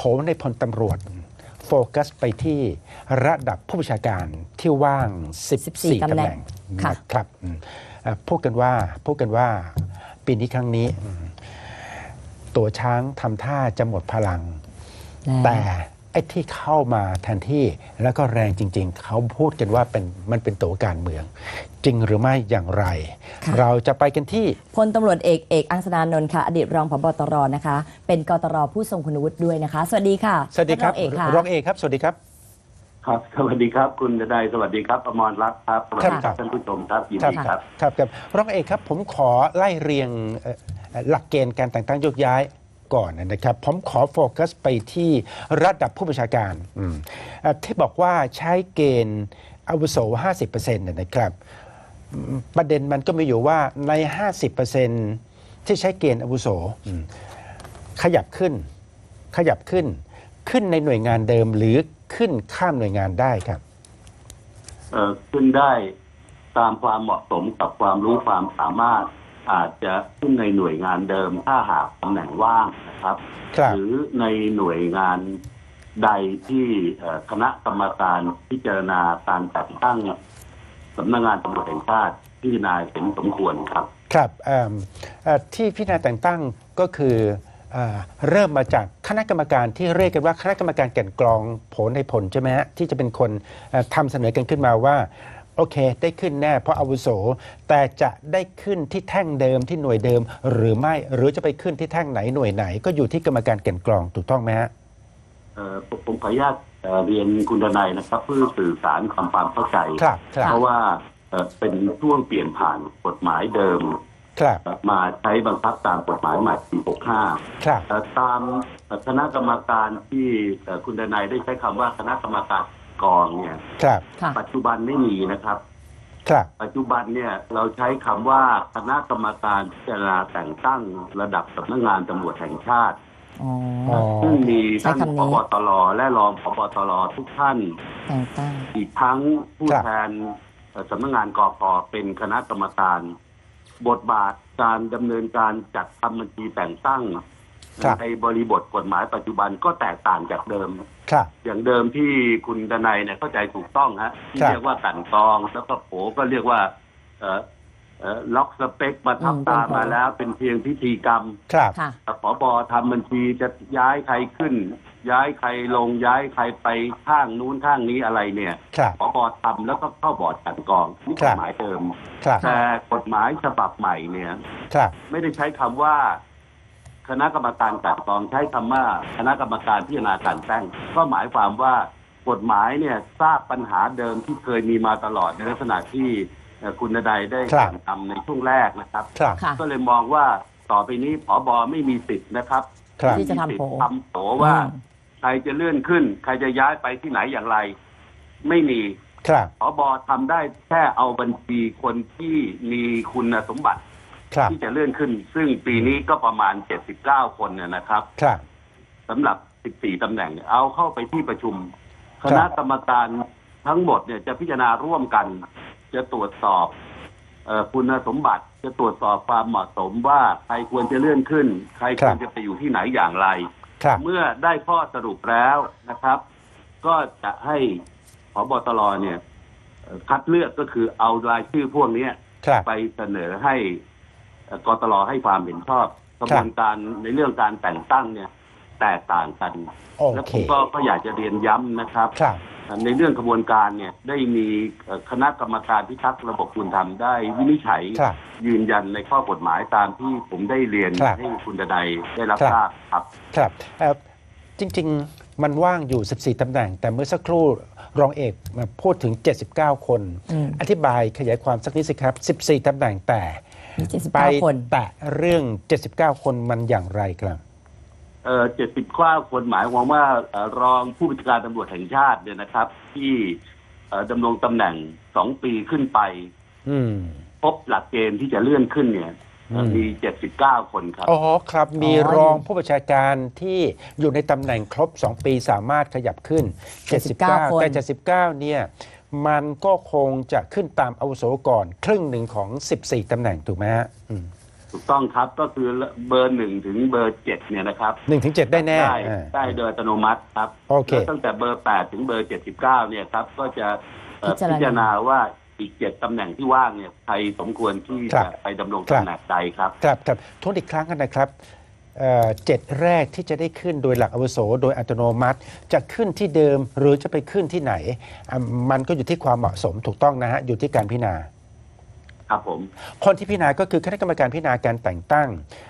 โผในพลตำรวจ โฟกัสไปที่ระดับผู้บัญชาการที่ว่าง 14 14ตำตำแหแหน่น่งงค่ะนะครับอืมเอ่อพูดกันว่าพูดกันว่าปีนี้ครั้งนี้อืมตัวช้างทำท่าจะหมดพลัง แต่ไอ้ที่เข้ามาแทนที่แล้วก็แรงจริง ๆ เขาพูดกันว่าเป็นมันเป็นตัวการเมือง จริงหรือไม่อย่างไร ค่ะ เราจะไปกันที่ พลตำรวจเอกเอกอังสนานนท์ค่ะ อดีตรองผบตรนะคะ เป็นกตรผู้ทรงคุณวุฒิด้วยนะคะ สวัสดีค่ะสวัสดีครับท่านองเอกค่ะ รองเอกครับ สวัสดีครับ ครับ สวัสดีครับ คุณดนัยสวัสดีครับอมรรัตน์ครับสวัสดีคครัรับบ ท่านผู้ชมครับยินครับดีครับ ครับครับรองเอกครับผมขอไล่เรียงเอ่อเอ่อหลักเกณฑ์การแต่งตั้งโยกย้าย ก่อนนะครับผมขอโฟกัสไปที่ระดับผู้บัญชาการที่บอกว่าใช้เกณฑ์อาวุโส 50%เนี่ยนะครับ ประเด็นมันก็มีอยู่ว่าใน 50%ที่ใช้เกณฑ์อาวุโสขยับขึ้น ขยับขึ้น ขึ้นในหน่วยงานเดิมหรือขึ้นข้ามหน่วยงานได้ครับขึ้นได้ตามความเหมาะสมกับความรู้ความสามารถ อาจจะขึ้นในหน่วยงานเดิมถ้าหากตำแหน่งว่างนะครับครับหรือในหน่วยงานใดที่เอ่อคณะกรรมการพิจารณาการแต่งตั้งสำนักงานตำรวจแห่งชาติพิจารณาเห็นสมควรครับ ครับเอิ่มเอ่อที่พิจารณาแต่งตั้งก็คือเอ่อเริ่มมาจากคณะกรรมการที่เรียกกันว่าคณะกรรมการแก่นกรองผลในผลใช่ไหมฮะที่จะเป็นคนเอ่อทำเสนอกันขึ้นมาว่า โอเค ได้ขึ้นแน่เพราะอาวุโส แต่จะได้ขึ้นที่แท่งเดิมที่หน่วยเดิม หรือไม่หรือจะไปขึ้นที่แท่งไหนหน่วยไหน ก็อยู่ที่กรรมการแก่นกรองถูกต้องไหมฮะเอ่อผมผมขออนุญาตเอ่อเรียนคุณดนัยนะครับ เพื่อสื่อสารความความเข้าใจครับครับเพราะว่าเอ่อเป็นช่วงเปลี่ยนผ่านกฎหมายเดิมครับมาใช้บังคับตามกฎหมายใหม่ปี65ครับเอ่อตามเอ่อคณะกรรมการที่เอ่อคุณดนัยได้ใช้คำว่าคณะกรรมการ กองเนี่ยครับ ค่ะ ปัจจุบันไม่มีนะครับ ครับ ปัจจุบันเนี่ยเราใช้คำว่าคณะกรรมการพิจารณาแต่งตั้งระดับสำนักงานตำรวจแห่งชาติ อ๋อ อ๋อ ซึ่งมีใช้ท่านคำนี้ผบตรและรองผบตรทุกท่าน แต่งตั้ง อีกทั้งผู้ครับแทนเอ่อสำนักงานกพเป็นคณะกรรมการ บทบาทการดำเนินการจัดทำบัญชีแต่งตั้ง ครับ ในบริบทกฎหมายปัจจุบันก็แตกต่างจากเดิม ครับ อย่างเดิมที่คุณดนัยเนี่ยเข้าใจถูกต้องฮะที่ครับ เรียกว่ากลันกรอง แล้วก็โผก็เรียกว่า เอ่อเอ่อล็อกสเปคมาทับอืมตาเป็นโผมาแล้ว เป็นเพียงพิธีกรรม ครับ ค่ะผบทำบัญชีจะย้ายใครขึ้น ย้ายใครลงย้ายใครไปข้างนู้นข้างนี้อะไรเนี่ยครับผบทำแล้วก็เข้าบอร์ดกลันกรองนี่คกรัฎบหมายเดิม ครับ แต่กฎหมายฉบับใหม่เนี่ย ครับ ไม่ได้ใช้คำว่า คณะกรรมการกลันกรองใช้คำว่าคณะกรรมการพิจารณากลันแป้งก็หมายความว่ากฎหมายเนี่ยทราบปัญหาเดิมที่เคยมีมาตลอดในลักษณะที่เอ่อคุณนใดได้ครับทำในช่วงแรกนะครับครับค่ะก็เลยมองว่าต่อไปนี้ผอบอไม่มีสิทธิ์นะครับครับที่จะทำโผมีสิทธิ์ทำโผว่าอืมใครจะเลื่อนขึ้น ใครจะย้ายไปที่ไหนอย่างไร ไม่มีครับผอบอทำได้แค่เอาบัญชีคนที่มีคุณสมบัติ ครับที่จะเลื่อนขึ้น ซึ่งปีนี้ก็ประมาณ 79 คนเนี่ยนะครับครับสำหรับ 14ตำแหน่งเนี่ยเอาเข้าไปที่ประชุมคครับณะกรรมการทั้งหมดเนี่ยจะพิจารณาร่วมกัน จะตรวจสอบเอ่อคุณสมบัติจะตรวจสอบความเหมาะสมว่าใครควรจะเลื่อนขึ้น ใครควรจะไปอยู่ที่ไหนอย่างไรครับเมื่อได้ข้อสรุปแล้วนะครับ ก็จะให้พบตรเนี่ยเอ่อคัดเลือกก็คือเอารายชื่อพวกเนี้ยครับไปเสนอให้เอ่อ กตรให้ความเห็นชอบกระบวนการในเรื่องการแต่งตั้งเนี่ยแตกต่างกันโอและเคผมก็ก็อยากจะเรียนย้ำนะครับครับในเรื่องกระบวนการเนี่ยได้มีเอ่อคณะกรรมการพิทักษ์ระบบคุณธรรมได้วินิจฉัยครับยืนยันในข้อกฎหมายตามที่ผมได้เรียนครับให้คุณดนัยได้รับครับทราบครับ ครับเอ่อจริง ๆ มันว่างอยู่ 14ตำแหน่ง แต่เมื่อสักครู่รองเอกมาพูดถึง 79 คนอืมอธิบายขยายความสักนิดสิครับ 14ตำแหน่งแต่มี ไป79คน แตะเรื่อง 79 คนมันอย่างไรครับ เอ่อเจ็ดสิบข้าคนหมายความว่าเอ่อรองผู้บัญชาการตำรวจแห่งชาติเนี่ยนะครับ ที่เอ่อดำรงตำแหน่งสองปีขึ้นไป อืม พบหลักเกณฑ์ที่จะเลื่อนขึ้นเนี่ยเอ่ออืมมีเจ็ดสิบเก้าคนครับ อ๋อครับ มีอ๋อ รองผู้บัญชาการที่อยู่ในตำแหน่งครบ 2 ปีสามารถขยับขึ้น 79คน แต่ 79 เนี่ย มันก็คงจะขึ้นตามอาวุโสก่อน ครึ่งหนึ่งของ 14 ตำแหน่งถูกไหมฮะอืมถูกต้องครับก็คือเบอร์หนึ่งถึงเบอร์เจ็ดเนี่ยนะครับหนึ่งถึงเจ็ดได้แน่ได้อ่า ได้โดยอัตโนมัติครับโอเค แล้วตั้งแต่เบอร์แปดถึงเบอร์เจ็ดสิบเก้าเนี่ยครับก็จะเอ่อพิจารณา พิจารณาว่าอีกเจ็ดตำแหน่งที่ว่างเนี่ยใครสมควรที่ครัจะบไปดำรงครับตำแหน่งใดครับ ครับครับทวนอีกครั้งกันนะครับ เอ่อเจ็ดแรกที่จะได้ขึ้นโดยหลักอาวุโสโดยอัตโนมัติ จะขึ้นที่เดิมหรือจะไปขึ้นที่ไหนอะมันก็อยู่ที่ความเหมาะสมถูกต้องนะฮะ อยู่ที่การพิจารณาครับผมคนที่พิจารณาก็คือคณะกรรมการพิจารณาการแต่งตั้ง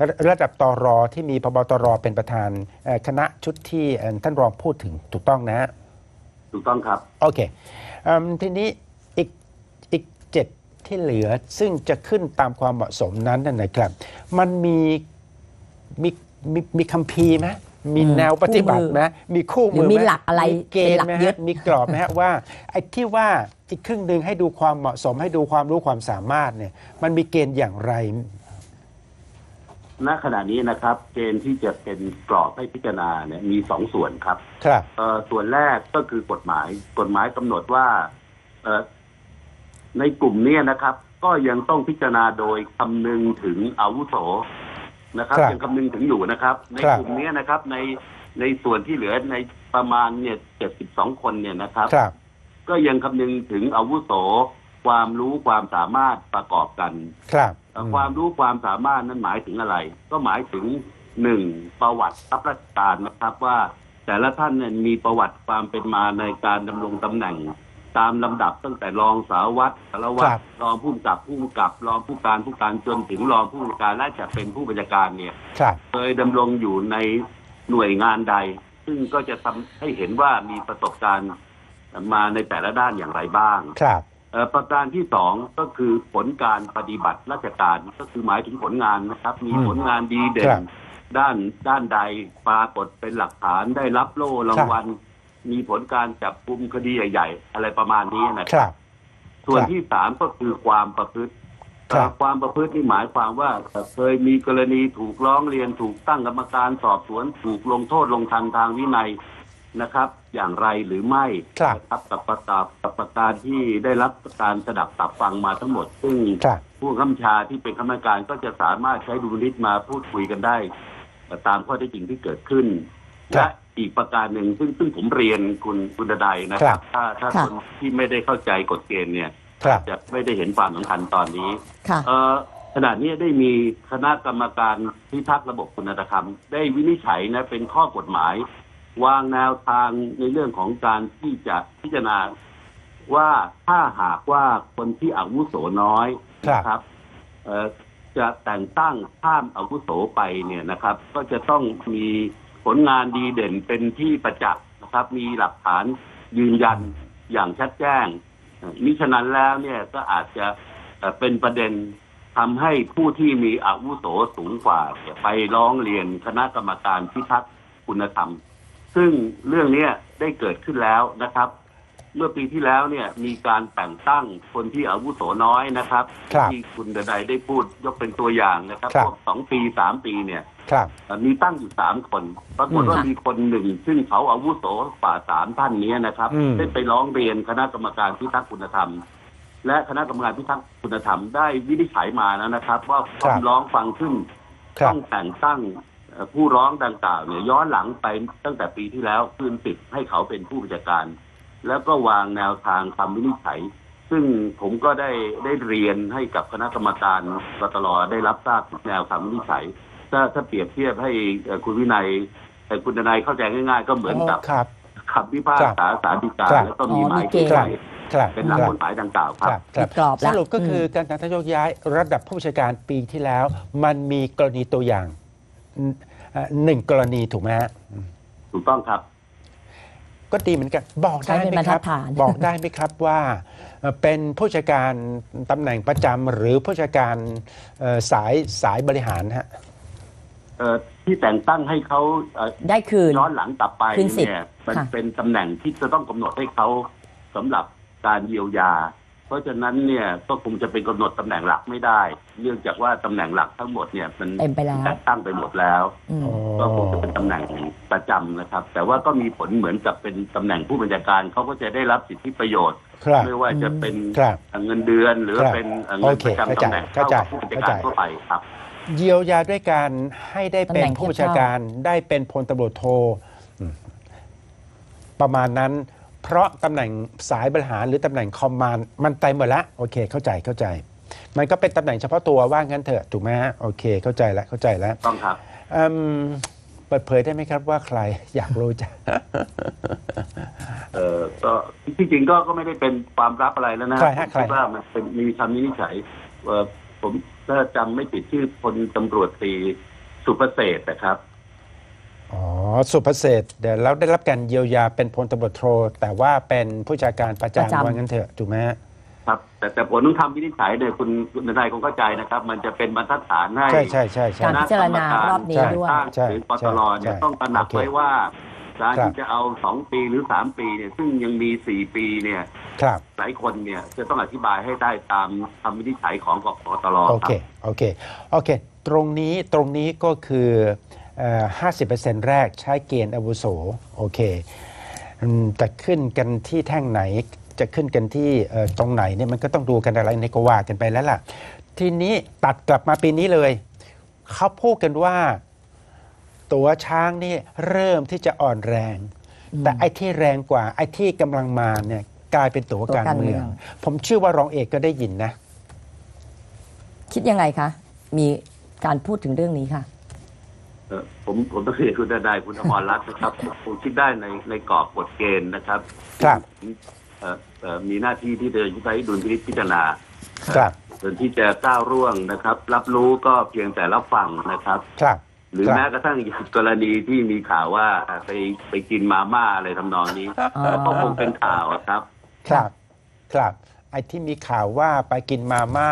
ระระดับตรที่มีพบตรเป็นประธานเอ่อคณะชุดที่เอ่อท่านรองพูดถึงถูกต้องนะฮะถูกต้องครับโอเคอืมทีนี้อีกอีกเจ็ดที่เหลือซึ่งจะขึ้นตามความเหมาะสมนั้นน่ะนะครับ มันมี มีมีมีคัมภีร์ไหมมีอืมแนวปฏิบัติไหมมีคู่หรืมืออมีไหมหลักอะไรมีเกณฑ์ไหมเป็นหลักยึฮะดมีกรอบไหมฮะว่าไอ้ที่ว่าอีกครึ่งหนึ่งให้ดูความเหมาะสมให้ดูความรู้ความสามารถเนี่ย มันมีเกณฑ์อย่างไร ณขณะนี้นะครับ เกณฑ์ที่จะเป็นกรอบให้พิจารณาเนี่ยมีสองส่วนครับครับ เอ่อส่วนแรกก็คือกฎหมาย กฎหมายกำหนดว่า เอ่อในกลุ่มเนี้นะครับ ก็ยังต้องพิจารณาโดยคำนึงถึงอาวุโส นะครับครับยังคำนึงถึงอยู่นะครับ ในครับกลุ่มเนี้นะครับในในส่วนที่เหลือในประมาณเนี่ยเจ็ดสิบสองคนเนี่ยนะครับครับก็ยังคำนึงถึงอาวุโสความรู้ความสามารถประกอบกันครับเอ่อความรู้ความสามารถนั้นหมายถึงอะไร ก็หมายถึงหนึ่งประวัติรับราชการนะครับว่าแต่ละท่านเนี่ยมีประวัติความเป็นมาในการดำรงตำแหน่ง ตามลำดับตั้งแต่รองสารวัตรสารวัตครัรบรองผู้กำกับผู้กำกับรองผู้การผู้การจนถึงรองผู้บัญชาการและจะเป็นผู้บัญชาการเนี่ยครับเคยดำรงอยู่ในหน่วยงานใด ซึ่งก็จะทำให้เห็นว่ามีประสบการณ์มาในแต่ละด้านอย่างไรบ้างครับเอ่อประการที่สองก็คือผลการปฏิบัติราชการก็คือหมายถึงผลงานนะครับ มีอืมผลงานดีเด่ครันบด้านด้านใดปรากฏเป็นหลักฐานได้รับโล่รางวัล มีผลการจับกุมคดีใหญ่ ๆ อะไรประมาณนี้นะคครับ รับ ส่วนครับที่สามก็คือความประพฤติครับเอ่อความประพฤตินี่หมายความว่าเอ่อเคยมีกรณีถูกร้องเรียนถูกตั้งกรรมการสอบสวนถูกลงโทษลงทันทางวินัยนะครับ อย่างไรหรือไม่ครับ นะครับกับประกาศกับประการที่ได้รับการสดับตับฟังมาทั้งหมด ซึ่งครับ ผู้ข้าชาที่เป็นคณะกรรมการก็จะสามารถใช้ดุลพินิษมาพูดคุยกันได้เอ่อตามข้อเท็จจริงที่เกิดขึ้น ครัและบ อีกประการหนึ่งซึ่งซึ่งผมเรียนคุณคุณดนัยนะคครัรับบถ้าถ้าค่ะคนที่ไม่ได้เข้าใจกฎเกณฑ์เนี่ยครับจะไม่ได้เห็นความสำคัญตอนนี้ค่ะเอ่อขณะนี้ได้มีคณะกรรมการพิทักษ์ระบบคุณธรรม ได้วินิจฉัยนะเป็นข้อกฎหมาย วางแนวทางในเรื่องของการที่จะพิจารณาว่าถ้าหากว่าคนที่อาวุโสน้อยครับนะครับเอ่อจะแต่งตั้งข้ามอาวุโสไปเนี่ยนะครับ ก็จะต้องมี ผลงานดีเด่นเป็นที่ประจักษ์นะครับ มีหลักฐานยืนยันอย่างชัดแจ้งเอ่อมิฉะนั้นแล้วเนี่ยก็อาจจะเอ่อเป็นประเด็นทำให้ผู้ที่มีอาวุโสสูงกว่าเนี่ยไปร้องเรียนคณะกรรมการพิทักษ์คุณธรรม ซึ่งเรื่องเนี้ยได้เกิดขึ้นแล้วนะครับ เมื่อปีที่แล้วเนี่ยมีการแต่งตั้งคนที่อาวุโสน้อยนะครับครับที่คุณดนัยได้พูดยกเป็นตัวอย่างนะครับครับพวกสองปีสามปีเนี่ย ครับเอ่อมีตั้งอยู่สามคนปรากฏว่าอืมมีคนหนึ่ง ซึ่งเขาอาวุโสกว่าสามท่านนี้นะครับอืมได้ไปร้องเรียนคณะกรรมการพิทักษ์คุณธรรม และคณะกรรมการพิทักษ์คุณธรรมได้วินิจฉัยมาแล้วนะครับ ว่าคำร้องฟังขึ้นครัต้บองแต่งตั้งเอ่อผู้ร้องดังกล่าวเนี่ยย้อนหลังไปตั้งแต่ปีที่แล้วคืนสิทธิ์ให้เขาเป็นผู้บัญชาการ แล้วก็วางแนวทางคำวินิจฉัย ซึ่งผมก็ได้ได้เรียนให้กับคณะกรรมการกตลได้รับทราบแนวคำวินิจฉัย ถ้าถ้าเปรียบเทียบให้เอ่อคุณวินัยเอ่อคุณดนัยเข้าใจง่ายๆ ก็เหมือนกับครับ คำพิพากษาสารดีกาครับแล้วก็มีอ๋อหมายมีเกณฑ์ใช้ครับเป็นหลักครับกฎหมายดังกล่าวคครับรับครับ มีกรอบสแล้วรุปก็คือการแต่งตั้งโยกย้ายระดับผู้บัญชาการปีที่แล้ว มันมีกรณีตัวอย่างอืมเอ่อหนึ่งกรณีถูกไหมฮะถูกต้องครับ ก็ดีเหมือนกันบอกได้ใช้เป็นไหมครับบรรทัดฐาน บอกได้ไหมครับว่าเอ่อเป็นผู้จัดการตำแหน่งประจำหรือผู้จัดการเอ่อสายสายบริหารฮะ เอ่อที่แต่งตั้งให้เขาเอ่อได้คืน ย้อนหลังกลับไปคืนสิทธิ์เนี่ยมันค่ะ เป็นตำแหน่งที่จะต้องกำหนดให้เขาสำหรับการเยียวยา เพราะฉะนั้นเนี่ยก็คงจะเป็นกำหนดตำแหน่งหลักไม่ได้ เนื่องจากว่าตำแหน่งหลักทั้งหมดเนี่ยมันเต็มไปแล้วแต่งตั้งไปหมดแล้ว อืม ก็คงจะเป็นตำแหน่งประจำนะครับ แต่ว่าก็มีผลเหมือนกับเป็นตำแหน่งผู้บัญชาการเขาก็จะได้รับสิทธิประโยชน์ ครับ ไม่ว่าจะเป็นครับเงินเดือนหรือครับเป็นเงิโอนเคประจำตำแหน่งเข้าเท่าใจกับผู้บัญชาเข้าใจ การทั่วไปครับ เยียวยาด้วยการให้ได้เป็นตำแหน่งผู้บัญชาการได้เป็นพลตำรวจโทอืมประมาณนั้น เพราะตำแหน่งสายบริหารหรือตำแหน่งคอมมานด์มันเต็มหมดแล้วโอเค เข้าใจเข้าใจ มันก็เป็นตำแหน่งเฉพาะตัวว่างั้นเถอะถูกไหมฮะโอเค เข้าใจแล้วเข้าใจแล้วต้องครับอืมเปิดเผยได้ไหมครับว่าใครอยากรู้จักเอ่อก็ที่จริงก็ก็ไม่ได้เป็นความลับอะไรแล้วนะใครฮะผมคิดใครว่ามันเป็นมีคำวินิจฉัยเอ่อผม ถ้าจำไม่ผิดชื่อพลตำรวจตรีสุประเสริฐนะครับ อ๋อ สุภเศรษฐ์เดี๋ยวเราได้รับการเยียวยาเป็นพลตำรวจโทแต่ว่าเป็นผู้จัดการประประจำ จำว่างั้นเถอะถูกไหมฮะ ครับ แต่แต่ผลต้องทำวินิจฉัยเนี่ยคุณคุณนายคงเข้าใจนะครับ มันจะเป็นบรรทัดฐานให้ใช่ใช่ใช่ใช่ การพิจารณารอบนี้ด้วย ตั้งใช่หรือปตรเนี่ยใช่ต้องตระหนักโอเค ไว้ว่า การครับที่จะเอาสองปีหรือสามปีเนี่ยซึ่งยังมีสี่ปีเนี่ยครับ หลายคนเนี่ยจะต้องอธิบายให้ได้ตามคำวินิจฉัยของกปตรโอครัเคบโอเคโอเค ตรงนี้ตรงนี้ก็คือเอ่อ50%แรกใช้เกณฑ์อาวุโสโอเคอืมแต่ขึ้นกันที่แท่งไหนจะขึ้นกันที่เอ่อตรงไหนเนี่ยมันก็ต้องดูกันอะไรในก็ว่ากันไปแล้วล่ะ ทีนี้ตัดกลับมาปีนี้เลย เขาพูดกันว่า ตัวช้างนี่เริ่มที่จะอ่อนแรง แต่ไอ้ที่แรงกว่าไอ้ที่กำลังมาเนี่ยกลายเป็นตัวการเมือง ผมเชื่อว่ารองเอกก็ได้ยินนะ คิดยังไงคะ มีการพูดถึงเรื่องนี้ค่ะเอ่อผมผมต้องเรียนคุณทนายคุณอมรรัตน์นะครับผมคิดได้ในในกรอบกฎเกณฑ์นะครับ ครับเอ่อเอ่อมีหน้าที่ที่เดินใช้ดุลพินิจพิจารณาครับส่วนที่จะก้าวร่วงนะครับ รับรู้ก็เพียงแต่รับฟังนะครับ ครับ หรือครับแม้กระทั่งอย่างกรณีที่มีข่าวว่าอ่าไปไปกินมาม่าอะไรทำนองนี้อ๋อก็คงเป็นข่าวอะครับ ครับ ครับ ไอ้ที่มีข่าวว่าไปกินมาม่า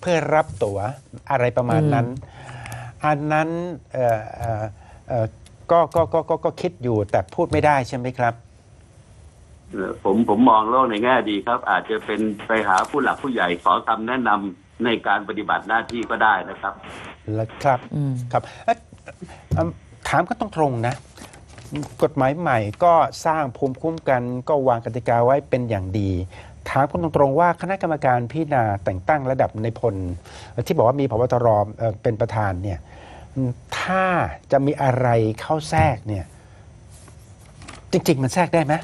เพื่อรับตั๋วอะไรประมาณนั้น อันนั้นเอ่อเอ่อเอ่อก็ก็ก็ก็ก็คิดอยู่แต่พูดไม่ได้ใช่ไหมครับเอ่อผมผมมองโลกในแง่ดีครับ อาจจะเป็นไปหาผู้หลักผู้ใหญ่ขอคำแนะนำในการปฏิบัติหน้าที่ก็ได้นะครับ แล้วครับอืมครับเอ๊ะ เอิ่มถามก็ต้องตรงๆนะ กฎหมายใหม่ก็สร้างภูมิคุ้มกันก็วางกติกาไว้เป็นอย่างดี ถามคุณตรงๆว่าคณะกรรมการพิจารณาแต่งตั้งระดับในพล ที่บอกว่ามีพบตรเอ่อเป็นประธานเนี่ยอืมถ้าจะมีอะไรเข้าแทรกเนี่ย จริง ๆ มันแทรกได้ไหม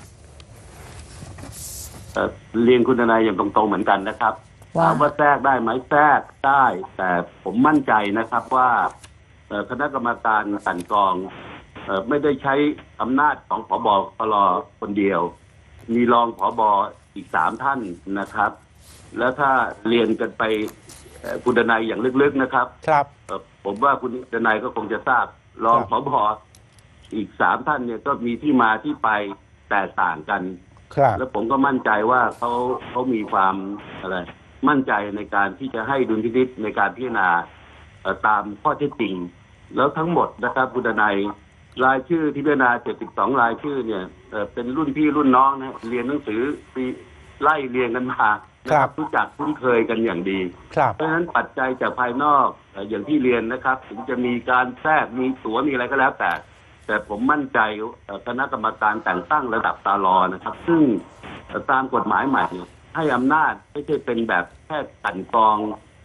เอ่อเรียนคุณทนายอย่างตรงๆเหมือนกันนะครับว่า ถามว่าแทรกได้ไหมแทรกได้ แต่ผมมั่นใจนะครับว่าเอ่อ คณะกรรมการกลันกรองเอ่อไม่ได้ใช้อำนาจของผบตรคนเดียว มีรองผบอีกสามท่านนะครับ แล้วถ้าเรียนกันไปเอ่อคุณทนายอย่างลึกๆนะครับ ครับเอ่อผมว่าคุณทนายก็คงจะทราบรองครับผบอีกสามท่านเนี่ยก็มีที่มาที่ไปแตกต่างกันครับแล้วผมก็มั่นใจว่าเขาเขามีความอะไรมั่นใจในการที่จะให้ดุลพินิจในการพิจารณาเอ่อตามข้อเท็จจริง แล้วทั้งหมดนะครับคุณทนายรายชื่อที่พิจารณา 72 รายชื่อเนี่ยเอ่อเป็นรุ่นพี่รุ่นน้องนะเรียนหนังสือปีไล่เรียงกันมานะครับรู้จักคุ้นเคยกันอย่างดี ครับ เพราะฉะนั้นปัจจัยจากภายนอกเอ่ออย่างที่เรียนนะครับ ถึงจะมีการแทรกมีตั๋วมีอะไรก็แล้วแต่ แต่ผมมั่นใจเอ่อคณะกรรมการแต่งตั้งระดับตารอนะครับ ซึ่งเอ่อตามกฎหมายใหม่เนี่ยให้อำนาจไม่ใช่เป็นแบบแค่กลันกรอง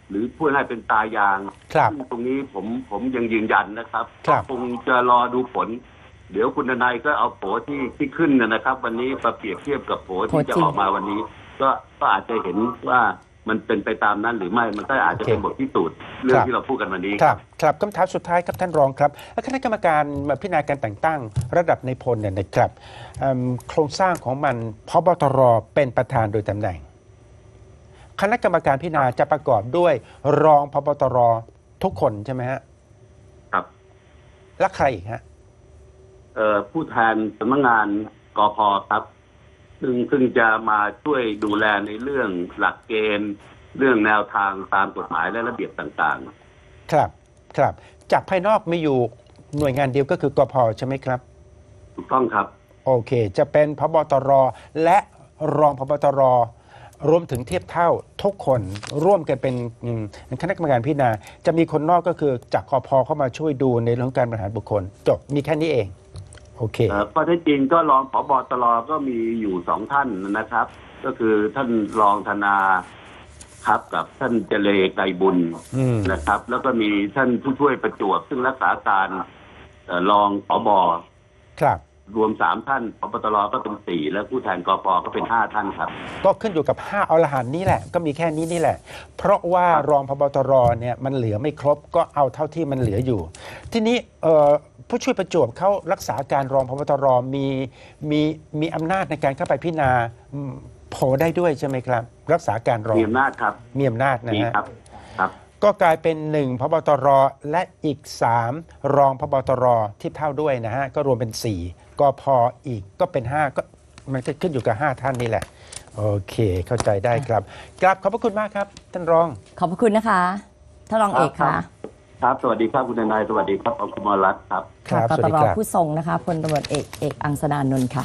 หรือพูดให้เป็นตายางครับซึ่งตรงนี้ผมผมยังยืนยันนะครับครับ คงจะรอดูผล เดี๋ยวคุณนายก็เอาโผที่ที่ขึ้นนะครับ วันนี้มาเปรียบเทียบกับโผที่จะโผจริง ออกมาวันนี้ ก็ก็อาจจะเห็นว่ามันเป็นไปตามนั้นหรือไม่มันก็อาจจะเป็นโอเคบทพิสูจน์เรื่องครับที่เราพูดกันวันนี้ ครับครับคำถามสุดท้ายครับท่านรองครับแล้วคณะกรรมการมาพิจารณาการแต่งตั้งระดับในพลเนี่ยนะครับเอิ่มโครงสร้างของมันพบตรเป็นประธานโดยตำแหน่ง คณะกรรมการพิจารณาจะประกอบด้วยรองพบตรทุกคนใช่ไหมฮะครับ และใครอีกฮะเอ่อผู้แทนสำนักงานกพครับ ซึ่งซึ่งจะมาช่วยดูแลในเรื่องหลักเกณฑ์ เรื่องแนวทางตามกฎหมายและระเบียบต่างครับครับ จากภายนอกมีอยู่หน่วยงานเดียวก็คือกพใช่ไหมครับๆถูกต้องครับ โอเค จะเป็นพบตรและรองพบตร รวมถึงเทียบเท่าทุกคนร่วมกันเป็นอืมคณะกรรมการพิจารณา จะมีคนนอกก็คือจากกพเข้ามาช่วยดูในเรื่องของการบริหารบุคคล จบมีแค่นี้เอง โอเคเอ่อข้อเท็จจริงก็รองผบตรก็มีอยู่สองท่านนะครับ ก็คือท่านรองธนาครับกับท่านเจเลไกรบุญอืมนะครับ แล้วก็มีท่านผู้ช่วยประจวบซึ่งรักษาการเอ่อรองอบอครับ รวมสามท่านพบตรก็เป็นสี่และผู้แทนกปก็เป็นห้าท่านครับ ก็ขึ้นอยู่กับ5อรหันต์นี้แหละ ก็มีแค่นี้นี่แหละ เพราะว่ารองพบตรเนี่ยมันเหลือไม่ครบก็เอาเท่าที่มันเหลืออยู่ ทีนี้เอ่อผู้ช่วยประจวบเขารักษาการรองพบตรมีมีมีอำนาจในการเข้าไปพิจารณาอืมโผได้ด้วยใช่ไหมครับ รักษาการรองมีอำนาจครับมีอำนาจนะมีฮะครับครับก็กลายเป็นหนึ่งพบตรและอีก3รองพบตรที่เท่าด้วยนะฮะก็รวมเป็น4 ก็พออีกก็เป็น 5 ก็มันก็ขึ้นอยู่กับ 5 ท่านนี่แหละ โอเคเข้าใจได้ครับกราบขอบพระคุณมากครับ ท่านรอง ขอบพระคุณนะคะท่านรองเอกครัค่ะบครับ สวัสดีครับคุณทนายสวัสดีครับอคุมรรัตน์ครับ ครับกสวัสตดีรครับ ผู้ทรงนะคะพลตำรวจเอกเอกอังสนานนท์ค่ะ